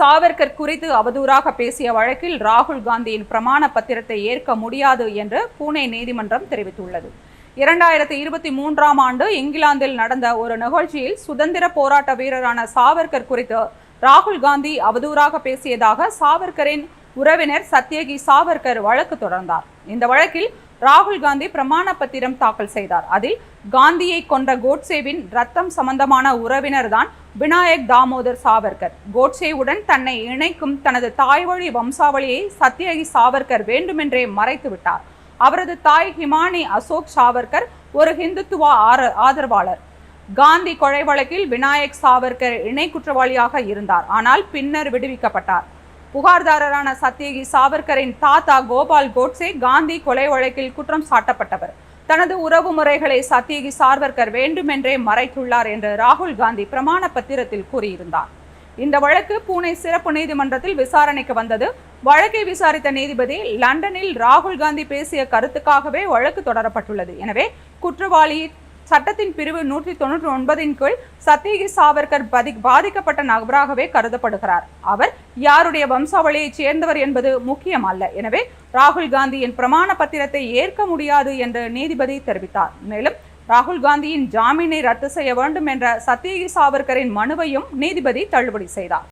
சாவர்கர் குறித்து அவதூறாக பேசிய வழக்கில் ராகுல் காந்தியின் பிரமாண பத்திரத்தை ஏற்க முடியாது என்று பூனே நீதிமன்றம் தெரிவித்துள்ளது. இரண்டாயிரத்தி இருபத்தி மூன்றாம் ஆண்டு இங்கிலாந்தில் நடந்த ஒரு நிகழ்ச்சியில் சுதந்திர போராட்ட வீரரான சாவர்கர் குறித்து ராகுல் காந்தி அவதூறாக பேசியதாக சாவர்கரின் உறவினர் சத்யகி சாவர்கர் வழக்கு தொடர்ந்தார். இந்த வழக்கில் ராகுல் காந்தி பிரமாண பத்திரம் தாக்கல் செய்தார். அதில் காந்தியை கொண்ட கோட்சேவின் ரத்தம் சம்பந்தமான உறவினர் தான் விநாயக் தாமோதர் சாவர்கர். கோட்சேவுடன் தன்னை இணைக்கும் தனது தாய்வழி வம்சாவளியை சத்யகி சாவர்கர் வேண்டுமென்றே மறைத்து விட்டார். அவரது தாய் ஹிமானி அசோக் சாவர்கர் ஒரு ஹிந்துத்துவ ஆர- ஆதரவாளர். காந்தி கொலை வழக்கில் விநாயக் சாவர்கர் இணை குற்றவாளியாக இருந்தார். ஆனால் பின்னர் விடுவிக்கப்பட்டார். புகார்தாரரான சத்யகி சாவர்கரின் தாத்தா கோபால் கோட்சே காந்தி கொலை வழக்கில் குற்றம் சாட்டப்பட்டவர். தனது உறவு முறைகளை சத்யகி சாவர்கர் வேண்டுமென்றே மறைத்துள்ளார் என்று ராகுல் காந்தி பிரமாண பத்திரத்தில் கூறியிருந்தார். இந்த வழக்கு பூனே சிறப்பு நீதிமன்றத்தில் விசாரணைக்கு வந்தது. வழக்கை விசாரித்த நீதிபதி லண்டனில் ராகுல் காந்தி பேசிய கருத்துக்காகவே வழக்கு தொடரப்பட்டுள்ளது. எனவே குற்றவாளி சட்டத்தின் பிரிவு நூற்றி தொண்ணூற்றி ஒன்பதின் கீழ் சத்யகி சாவர்கர் பதி பாதிக்கப்பட்ட நபராகவே கருதப்படுகிறார். அவர் யாருடைய வம்சாவளியைச் சேர்ந்தவர் என்பது முக்கியம் அல்ல எனவே ராகுல் காந்தியின் பிரமாண பத்திரத்தை ஏற்க முடியாது என்று நீதிபதி தெரிவித்தார். மேலும் ராகுல் காந்தியின் ஜாமீனை ரத்து செய்ய வேண்டும் என்ற சத்யகி சாவர்கரின் மனுவையும் நீதிபதி தள்ளுபடி செய்தார்.